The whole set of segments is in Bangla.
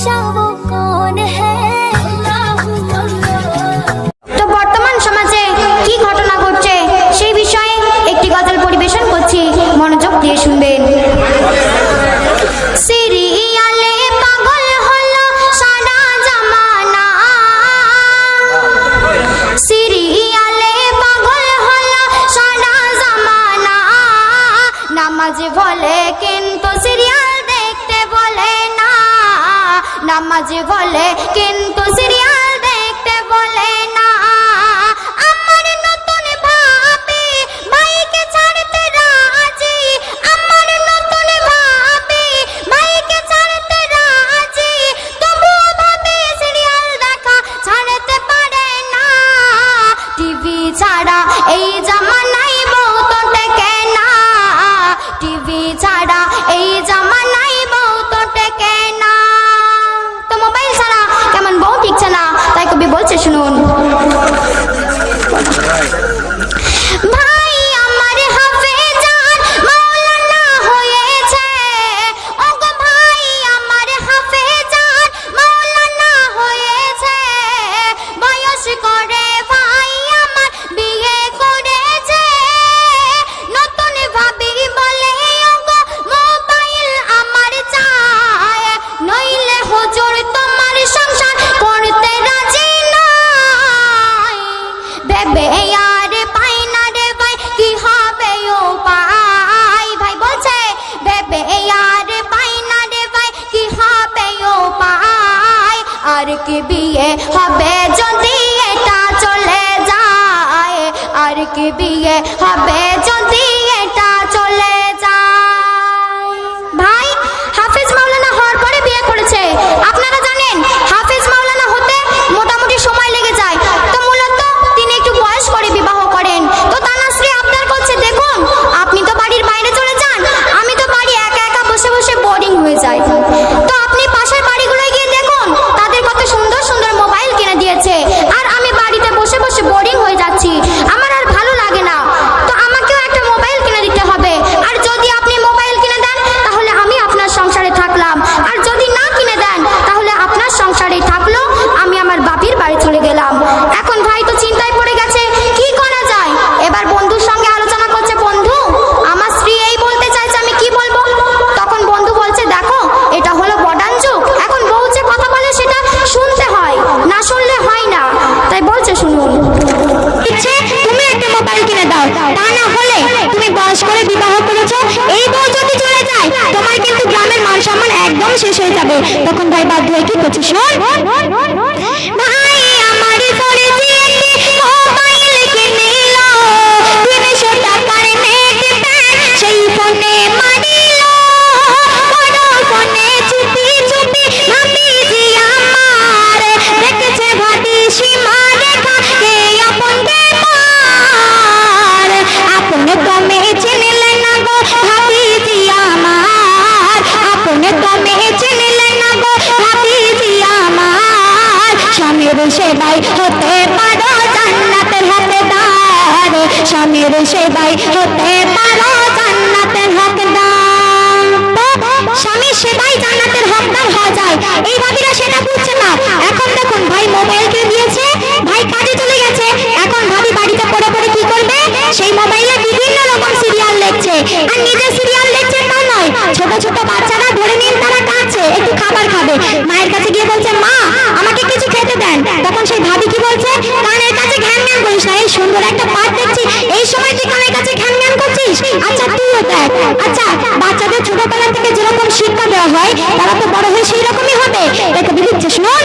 笑吧 মাঝে বলে কিন্তু সিরিয়া বলছে শুনুন তোমাকে বিয়ে হবে যদি তা না হলে তুমি বয়স করে বিবাহ করেছ, এই বউ যদি চলে যায়, তোমার কিন্তু গ্রামের মান সম্মান একদম শেষ হয়ে যাবে। তখন ভাই বাধ্য হয়ে কি করছিস? শোন। সেবাই হতে পারো হকদার স্বামীর সেবাই হতে পারো হকদার স্বামীর সেবাই জান্নাতের হকদার যায়। এই ভাবিরা সেটা বুঝছে না। এখন দেখুন, ভাই মোবাইল কে দিয়েছে, ভাই কাজে চলে গেছে। এখন ভাবি বাড়িতে পড়ে পড়ে কি করবে? সেই মোবাইলে বিভিন্ন রকম সিরিয়াল দেখছে। আর নিজে সিরিয়াল দেখছে তা নয়, ছোট ছোট বাচ্চারা খাবার খাবে। মায়ের কাছে গিয়ে বলছে, মা, আমাকে কিছু খেতে দেন। তখন সেই ভাবি কি বলছে? কানের কাছে ঘ্যান ঘ্যান করিস না, এই সুন্দর একটা পাট দেখছি। এই সময় তুই কানের কাছে ঘ্যান ঘ্যান করছিস? আচ্ছা তুইও দেখ। আচ্ছা বাচ্চাদের ছোটবেলা থেকে যেরকম শিক্ষা দেওয়া হয়, তারা তো বড় হয়ে সেই রকমই হবে এটা বিবেচ্ছিস নয়।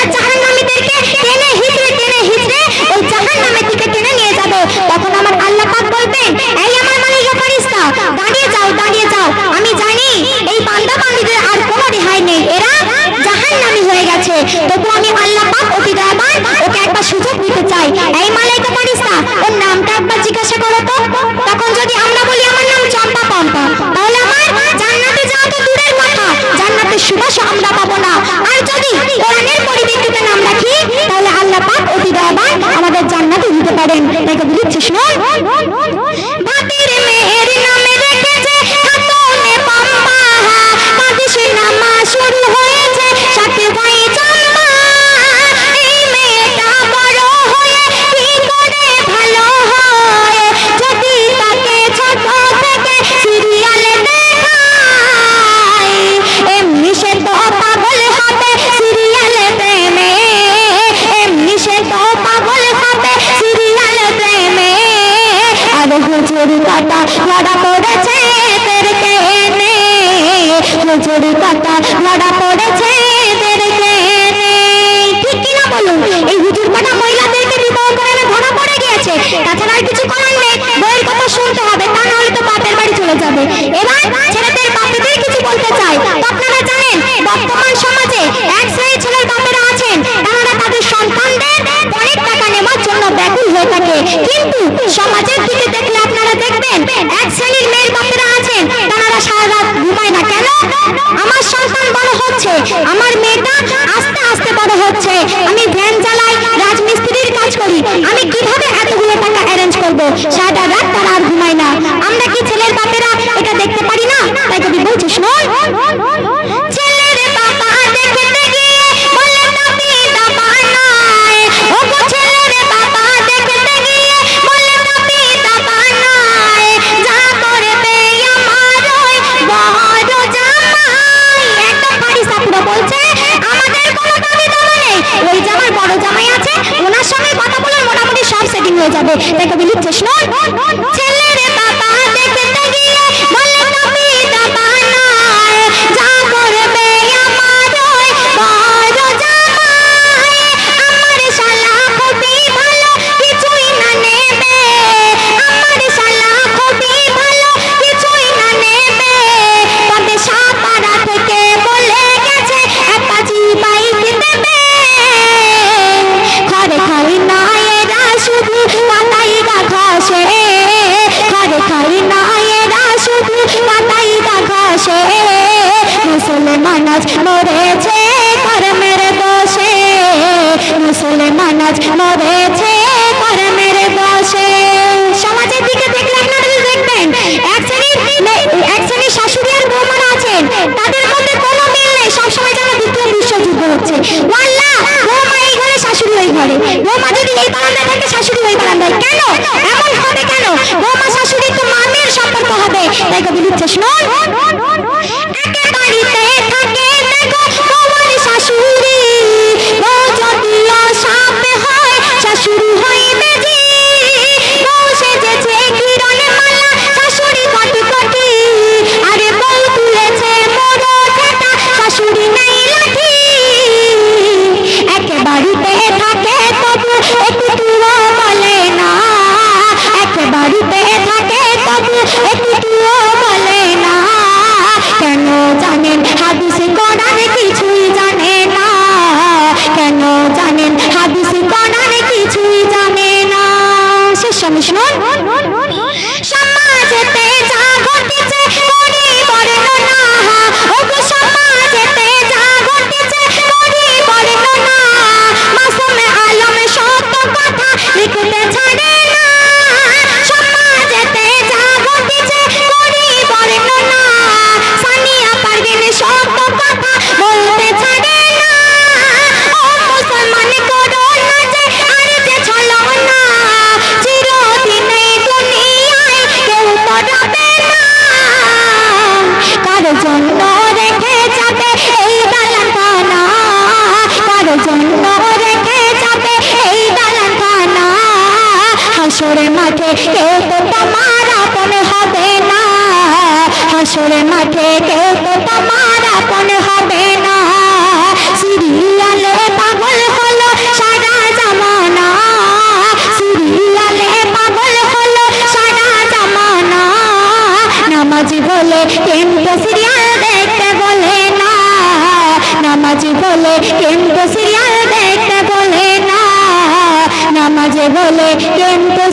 ধরা পড়েছে তের কেনে। হুজুর কথা ধরা পড়েছে তের কেনে। ঠিক কি না বলুন? এই হুজুর কথা মহিলাদেরকে বিবাহ করে ধরা পড়ে গিয়েছে। তাছাড়া আর কিছু করার নেই। বইয়ের কথা শুনতে হবে, তা না হলে তো বাপের বাড়ি চলে যাবে। এবার ছেলেদের বাপেদের কিছু বলতে চাই। আপনারা জানেন, বর্তমান সমাজে এক শ্রেণির ছেলের বাপেরা আছেন। তারা তাদের সন্তানদের অনেক টাকা নেওয়ার জন্য ব্যাকুল হয়ে থাকে। কিন্তু হচ্ছে। আমার মেয়েটা আস্তে আস্তে বড় হচ্ছে। আমি ভ্যান চালাই রাজমিস্ত্রির কাজ করি। আমি কীভাবে এতগুলো টাকা অ্যারেঞ্জ করব? শাশুড়ি শাশুড়ি কেন? কেন? শাশুড়ি তো মামের সম্পর্ক হবে। তাই কবি লিখছে শুনুন একেবারে কেউ তো তোমার আপন হবে না হাসুর মাঠে কেউ তো তোমার আপন হবে না সিরিয়ালে পাগল হলো সারা জামানা সিরিয়ালে পাগল হলো সারা জামানা নামাজি বলে কেমতে সিরিয়াল দেখতে বলে না নামাজি বলে কেমতে সিরিয়াল দেখতে বলে না নামাজে বলে কেমতে